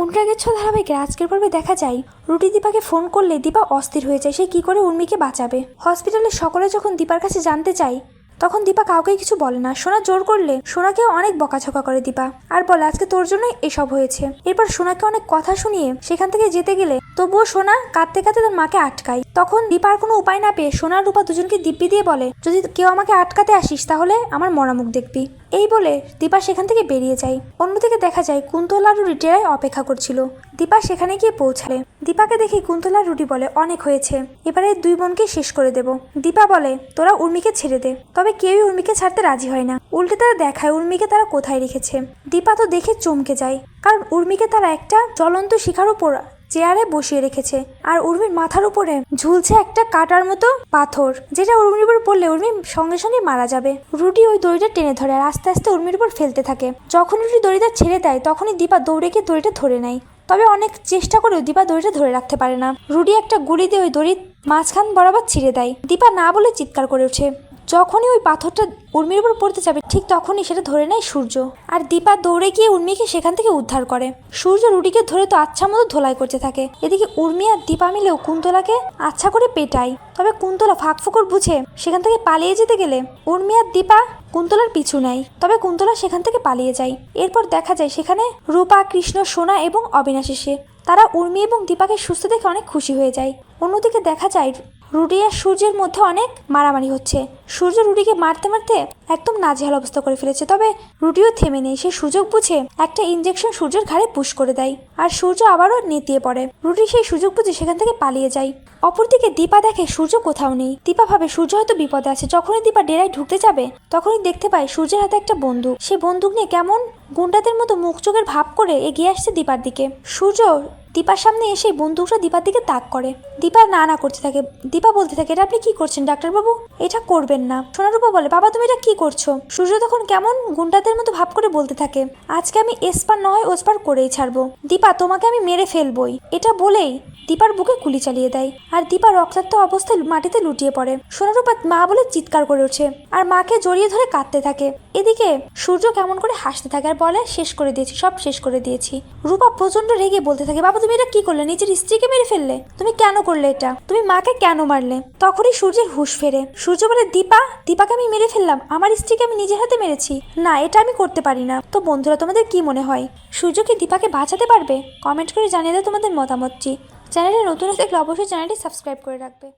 অনুরাগের ছ ধারাবাহিকের আজকের পর্বে দেখা যায়, রুটি দীপাকে ফোন করলে দীপা অস্থির হয়ে যায়, সে কি করে উর্মিকে বাঁচাবে? হসপিটালে সকলে যখন দীপার কাছে জানতে চায়, তখন দীপা কাউকেই কিছু বলে না। সোনা জোর করলে সোনাকেও অনেক বকাঝকা করে দীপা। আর বলে, আজকে তোর জন্যই এসব হয়েছে। এরপর সোনাকে অনেক কথা শুনিয়ে সেখান থেকে যেতে গেলে তবুও সোনা কাঁদতে কাঁদতে তার মাকে আটকায়। তখন দীপার কোনো উপায় না পেয়ে সোনার রূপা দুজনকে দিব্যি দিয়ে বলে, যদি কেউ আমাকে আটকাতে আসিস, তাহলে আমার মরামুখ দেখবি। এই বলে দীপা সেখান থেকে বেরিয়ে যায়। অন্যদিকে দেখা যায় কুন্তলা রুটি ডেরায় অপেক্ষা করছিল। দীপা সেখানে গিয়ে পৌঁছালে। দীপাকে দেখে কুন্তলা রুটি বলে, অনেক হয়েছে। এবারে দুই বোনকে শেষ করে দেব। দীপা বলে, তোরা উর্মিকে ছেড়ে দে। তবে কেউই উর্মিকে ছাড়তে রাজি হয় না। উল্টে তারা দেখায় উর্মিকে তারা কোথায় রেখেছে। দীপা তো দেখে চমকে যায়। কারণ উর্মিকে তারা একটা জ্বলন্ত শিখার উপর চেয়ারে বসিয়ে রেখেছে। আর উর্মির মাথার উপরে ঝুলছে একটা কাটার মতো পাথর, যেটা উর্মির উপর পড়লে উর্মি সঙ্গে সঙ্গে মারা যাবে। রুটি ওই দড়িটা টেনে ধরে আর আস্তে আস্তে উর্মির উপর ফেলতে থাকে। যখন রুটি দড়িটা ছেড়ে দেয়, তখনই দীপা দৌড়ে গিয়ে দড়িটা ধরে নেয়। তবে অনেক চেষ্টা করেও দীপা দড়িটা ধরে রাখতে পারে না। রুডি একটা গুলি দিয়ে ওই দড়ির মাঝখান বরাবর ছিঁড়ে দেয়। দীপা না বলে চিৎকার করে ওঠে। যখনই ওই পাথরটা উর্মির উপর পড়তে যাবে, ঠিক তখনই সেটা ধরে নেয় সূর্য। আর দীপা দৌড়ে গিয়ে উর্মিকে সেখান থেকে উদ্ধার করে। সূর্য রুটিকে ধরে তো আচ্ছা মতো ধোলাই করতে থাকে। এদিকে উর্মি আর দীপা মিলেও কুন্তলাকে আচ্ছা করে পেটায়। তবে কুন্তলা ফাঁক ফোকর বুঝে সেখান থেকে পালিয়ে যেতে গেলে উর্মি আর দীপা কুন্তলার পিছু নেয়। তবে কুন্তলা সেখান থেকে পালিয়ে যায়। এরপর দেখা যায় সেখানে রূপা, কৃষ্ণ, সোনা এবং অবিনাশ এসে তারা উর্মি এবং দীপাকে সুস্থ দেখে অনেক খুশি হয়ে যায়। অন্যদিকে দেখা যায় রুডি আর সূর্যের মধ্যে অনেক মারামারি হচ্ছে। সূর্য রুডিকে মারতে মারতে একদম নাজেহাল অবস্থা করে ফেলেছে, তবে রুডিও থেমে নেই। সে সুযোগ বুঝে একটা ইঞ্জেকশন সূর্যের ঘাড়ে পুশ করে দেয় আর সূর্য আবারও নেতিয়ে পড়ে। রুডি সেই সুযোগ বুঝে সেখান থেকে পালিয়ে যায়। অপরদিকে দীপা দেখে সূর্য কোথাও নেই। দীপা ভাবে, সূর্য হয়তো বিপদে আছে। যখনই দীপা ডেরায় ঢুকতে যাবে, তখনই দেখতে পায় সূর্যের হাতে একটা বন্দুক। সে বন্দুক নিয়ে কেমন গুন্ডাদের মতো মুখ চোখের ভাব করে এগিয়ে আসছে দীপার দিকে। সূর্য দীপার সামনে এসে বন্দুকটা দীপার দিকে তাক করে। দীপা, না না, করতে থাকে। দীপা বলতে থাকে, এটা আপনি কি করছেন, ডাক্তারবাবু? এটা করবেন না। সোনারূপা বলে, বাবা, তুমি এটা কি করছ? সূর্য তখন কেমন গুন্ডাদের মতো ভাব করে বলতে থাকে, আজকে আমি এসপার নয়, ওসপার করেই ছাড়বো। দীপা, তোমাকে আমি মেরে ফেলবই। এটা বলেই দীপার বুকে গুলি চালিয়ে দেয়, আর দীপা রক্তাক্ত অবস্থায় মাটিতে লুটিয়ে পড়ে। সোনারূপা মা বলে চিৎকার করে ওঠে, আর মাকে জড়িয়ে ধরে কাঁদতে থাকে। এদিকে সূর্য কেমন করে হাসতে থাকে, আর বলে, শেষ করে দিয়েছি, সব শেষ করে দিয়েছি। রূপা প্রচণ্ড রেগে বলতে থাকে, বাবা তুমি এটা কি করলে? নিজের স্ত্রীকে মেরে ফেললে? তুমি কেন করলে এটা? তুমি মাকে কেন মারলে? তখনই সূর্যের হুশ ফেরে। সূর্য বলে, দীপা, দীপাকে আমি মেরে ফেললাম। আমার স্ত্রীকে আমি নিজের হাতে মেরেছি। না, এটা আমি করতে পারি না। তো বন্ধুরা, তোমাদের কি মনে হয়? সূর্য কি দীপাকে বাঁচাতে পারবে? কমেন্ট করে জানিয়ে দাও তোমাদের মতামতটি। চ্যানেলে নতুন থাকলে অবশ্যই চ্যানেলটি সাবস্ক্রাইব করে রাখবে।